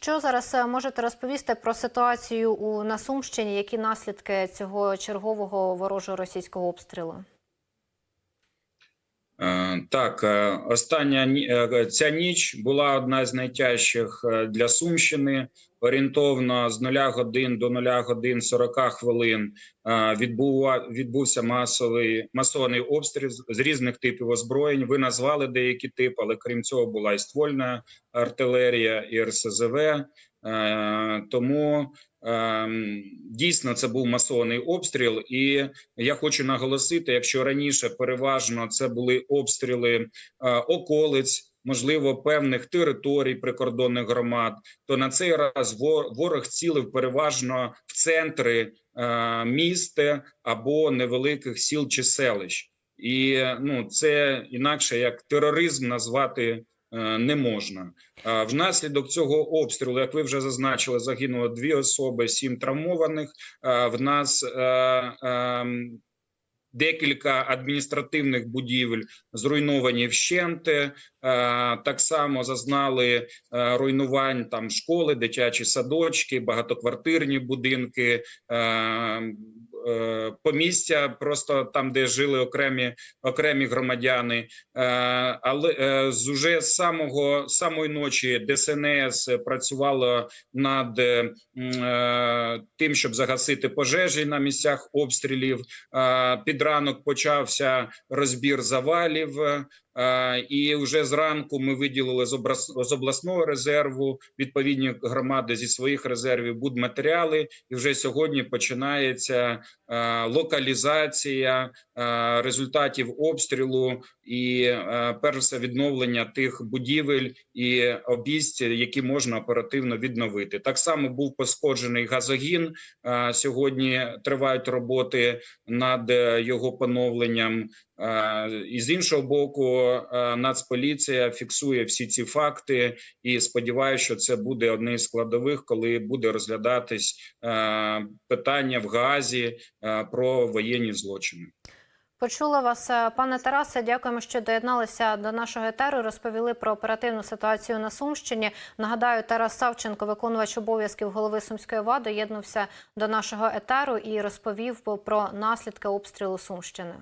Що зараз е, можете розповісти про ситуацію у на Сумщині? Які наслідки цього чергового ворожого російського обстрілу? Е, Так, е, остання ця ніч була одна з найтяжчих для Сумщини. Орієнтовно з 0 годин до 0 годин 40 хвилин е, відбувся масовий масований обстріл з різних типів озброєнь. Ви назвали деякі типи, але крім цього була і ствольна артилерія, і РСЗВ. Е, Тому ем, дійсно це був масований обстріл, і я хочу наголосити: якщо раніше переважно це були обстріли е, околиць, можливо, певних територій прикордонних громад, то на цей раз ворог цілив переважно в центри е, міст або невеликих сіл чи селищ, і ну це інакше як тероризм назвати. е, Не можна внаслідок цього обстрілу, як ви вже зазначили, загинуло дві особи, сім травмованих. В нас е, ем, декілька адміністративних будівель зруйновані вщент. Е, Так само зазнали е, руйнувань там школи, дитячі садочки, багатоквартирні будинки. Е, Помістя просто там, де жили окремі окремі громадяни, Е, але е, з уже самого самої ночі ДСНС працювало над тим, щоб загасити пожежі на місцях обстрілів. Під ранок почався розбір завалів. І вже зранку ми виділили з обласного резерву відповідні громади зі своїх резервів будматеріали. І вже сьогодні починається локалізація е, результатів обстрілу і е, перш все відновлення тих будівель і обість, які можна оперативно відновити. Так само був пошкоджений газогін. Е, Сьогодні тривають роботи над е, його поновленням. Е, І з іншого боку, е, Нацполіція фіксує всі ці факти, і сподіваюся, що це буде одне з складових, коли буде розглядатись е, питання в Гаазі е, про воєнні злочини. Почула вас, пане Тарасе. Дякуємо, що доєдналися до нашого етеру. Розповіли про оперативну ситуацію на Сумщині. Нагадаю, Тарас Савченко, виконувач обов'язків голови Сумської ОВА, доєднувся до нашого етеру і розповів про наслідки обстрілу Сумщини.